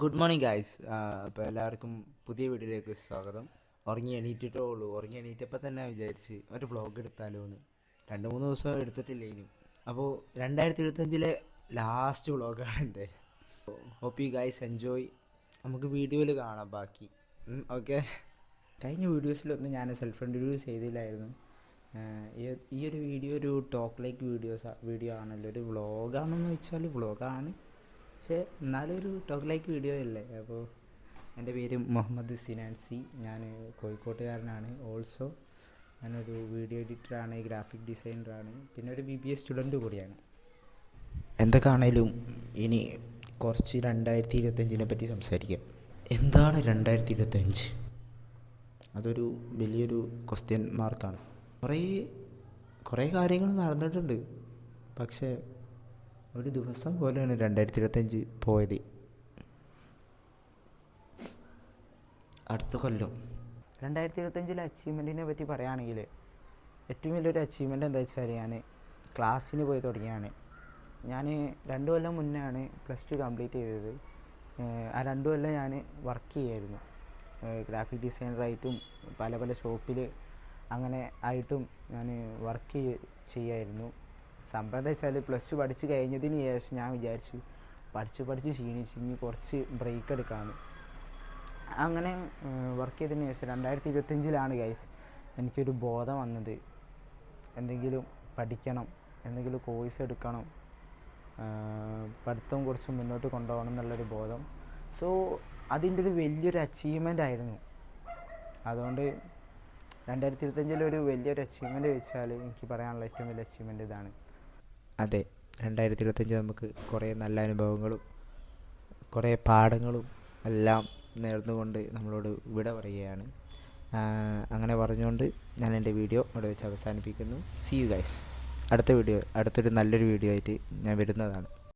Good morning guys അപ്പോൾ എല്ലാവർക്കും പുതിയ വീഡിയോയിലേക്ക് സ്വാഗതം. ഉറങ്ങി എണീറ്റിട്ടേ ഉള്ളൂ ഉറങ്ങി എണീറ്റപ്പോൾ തന്നെ വിചാരിച്ച് ഒരു വ്ളോഗ് എടുത്താലോ എന്ന് രണ്ട് മൂന്ന് ദിവസം എടുത്തിട്ടില്ല ഇനി. അപ്പോൾ രണ്ടായിരത്തി ഇരുപത്തഞ്ചിലെ ലാസ്റ്റ് വ്ളോഗാണ് എന്റെ. ഹോപ്പ് യു ഗായ്സ് എൻജോയ് നമുക്ക് വീഡിയോയിൽ കാണാം ബാക്കി. ഓക്കെ കഴിഞ്ഞ വീഡിയോസിലൊന്നും ഞാൻ സെൽഫ് ഇൻട്രൊഡ്യൂസ് ചെയ്തില്ലായിരുന്നു. ഈ- ഒരു വീഡിയോ ഒരു ടോക്ക് ലൈക്ക് വീഡിയോസ് വീഡിയോ ആണല്ലോ. ഒരു വ്ളോഗാണെന്ന് വെച്ചാൽ വ്ളോഗാണ് പക്ഷേ എന്നാലും ഒരു ടോക്ക് ലൈക്ക് വീഡിയോ അല്ലേ? അപ്പോൾ എന്റെ പേര് മുഹമ്മദ് സിനാൻസി. ഞാൻ കോഴിക്കോട്ടുകാരനാണ്. ഓൾസോ ഞാനൊരു വീഡിയോ എഡിറ്ററാണ് ഗ്രാഫിക് ഡിസൈനറാണ് പിന്നെ ഒരു ബി ബി എ സ്റ്റുഡന്റ് കൂടിയാണ്. എന്തൊക്കെയാണേലും ഇനി കുറച്ച് രണ്ടായിരത്തി ഇരുപത്തഞ്ചിനെ പറ്റി സംസാരിക്കാം. എന്താണ് രണ്ടായിരത്തി ഇരുപത്തഞ്ച് അതൊരു വലിയൊരു ക്വസ്റ്റ്യൻ മാർക്കാണ് കുറേ കുറേ കാര്യങ്ങൾ നടന്നിട്ടുണ്ട്. പക്ഷേ ഒരു ദിവസം പോലെയാണ് രണ്ടായിരത്തി ഇരുപത്തഞ്ച് പോയത്. അടുത്ത കൊല്ലം. രണ്ടായിരത്തി ഇരുപത്തഞ്ചിലെ അച്ചീവ്മെന്റിനെ പറ്റി പറയുകയാണെങ്കിൽ ഏറ്റവും വലിയൊരു അച്ചീവ്മെന്റ് എന്താ വെച്ചാൽ ഞാൻ ക്ലാസ്സിന് പോയി തുടങ്ങിയാണ്. ഞാൻ രണ്ട് കൊല്ലം മുന്നെയാണ് പ്ലസ് ടു കംപ്ലീറ്റ് ചെയ്തത്. ആ രണ്ട് കൊല്ലം ഞാൻ വർക്ക് ചെയ്യായിരുന്നു ഗ്രാഫിക് ഡിസൈനറായിട്ടും പല പല ഷോപ്പിൽ അങ്ങനെ ആയിട്ടും ഞാൻ വർക്ക് ചെയ്യായിരുന്നു. സംഭവം എന്താ വെച്ചാൽ പ്ലസ് ടു പഠിച്ച് കഴിഞ്ഞതിന് ശേഷം ഞാൻ വിചാരിച്ചു പഠിച്ച് പഠിച്ച് ക്ഷീണിച്ച് ഇനി കുറച്ച് ബ്രേക്ക് എടുക്കാമെന്ന് അങ്ങനെ വർക്ക് ചെയ്തതിന് ശേഷം രണ്ടായിരത്തി ഇരുപത്തഞ്ചിലാണ് ഗൈസ് എനിക്കൊരു ബോധം വന്നത്. എന്തെങ്കിലും പഠിക്കണം എന്തെങ്കിലും കോഴ്സ് എടുക്കണം പഠിത്തം കുറച്ച് മുന്നോട്ട് കൊണ്ടുപോകണം എന്നുള്ളൊരു ബോധം. സോ അതിന്റെ ഒരു വലിയൊരു അച്ചീവ്മെന്റ് ആയിരുന്നു. അതുകൊണ്ട് രണ്ടായിരത്തി ഇരുപത്തഞ്ചിലൊരു വലിയൊരു അച്ചീവ്മെന്റ് വെച്ചാൽ എനിക്ക് പറയാനുള്ള ഏറ്റവും വലിയ അച്ചീവ്മെന്റ് ഇതാണ്. അതെ രണ്ടായിരത്തി ഇരുപത്തഞ്ച് നമുക്ക് കുറേ നല്ല അനുഭവങ്ങളും കുറേ പാഠങ്ങളും എല്ലാം നേർന്നുകൊണ്ട് നമ്മളോട് വിട പറയുകയാണ്. അങ്ങനെ പറഞ്ഞുകൊണ്ട് ഞാൻ എന്റെ വീഡിയോ ഇവിടെ വെച്ച് അവസാനിപ്പിക്കുന്നു. സി യു ഗൈസ് അടുത്ത വീഡിയോ അടുത്തൊരു നല്ലൊരു വീഡിയോ ആയിട്ട് ഞാൻ വരുന്നതാണ്.